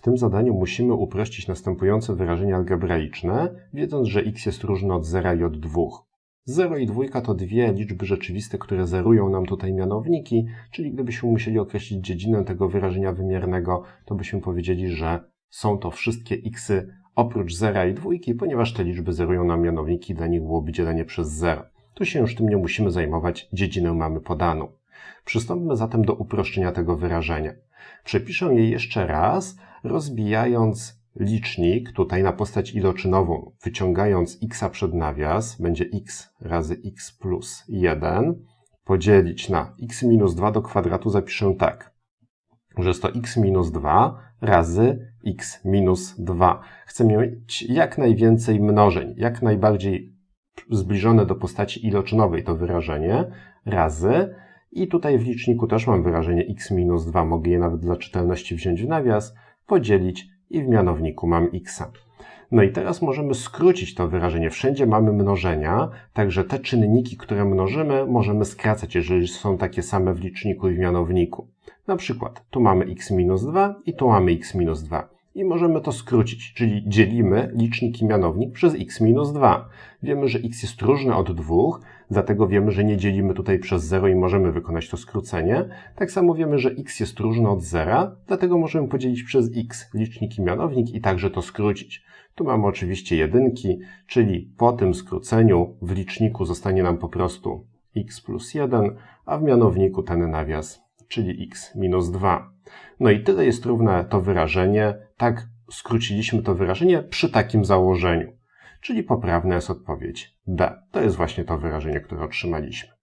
W tym zadaniu musimy uprościć następujące wyrażenia algebraiczne, wiedząc, że x jest różny od 0 i od 2. 0 i 2 to dwie liczby rzeczywiste, które zerują nam tutaj mianowniki, czyli gdybyśmy musieli określić dziedzinę tego wyrażenia wymiernego, to byśmy powiedzieli, że są to wszystkie xy oprócz 0 i 2, ponieważ te liczby zerują nam mianowniki, dla nich byłoby dzielenie przez 0. Tu się już tym nie musimy zajmować, dziedzinę mamy podaną. Przystąpmy zatem do uproszczenia tego wyrażenia. Przepiszę je jeszcze raz, rozbijając licznik tutaj na postać iloczynową, wyciągając x przed nawias, będzie x razy x plus 1, podzielić na x minus 2 do kwadratu zapiszę tak, że jest to x minus 2 razy x minus 2. Chcę mieć jak najwięcej mnożeń, jak najbardziej zbliżone do postaci iloczynowej to wyrażenie, razy i tutaj w liczniku też mam wyrażenie x minus 2, mogę je nawet dla czytelności wziąć w nawias, podzielić i w mianowniku mam x. No i teraz możemy skrócić to wyrażenie. Wszędzie mamy mnożenia, także te czynniki, które mnożymy, możemy skracać, jeżeli są takie same w liczniku i w mianowniku. Na przykład tu mamy x minus 2 i tu mamy x minus 2. I możemy to skrócić, czyli dzielimy licznik i mianownik przez x minus 2. Wiemy, że x jest różny od 2, dlatego wiemy, że nie dzielimy tutaj przez 0 i możemy wykonać to skrócenie. Tak samo wiemy, że x jest różny od 0, dlatego możemy podzielić przez x licznik i mianownik i także to skrócić. Tu mamy oczywiście jedynki, czyli po tym skróceniu w liczniku zostanie nam po prostu x plus 1, a w mianowniku ten nawias, czyli x minus 2. No i tyle jest równe to wyrażenie. Tak skróciliśmy to wyrażenie przy takim założeniu. Czyli poprawna jest odpowiedź D. To jest właśnie to wyrażenie, które otrzymaliśmy.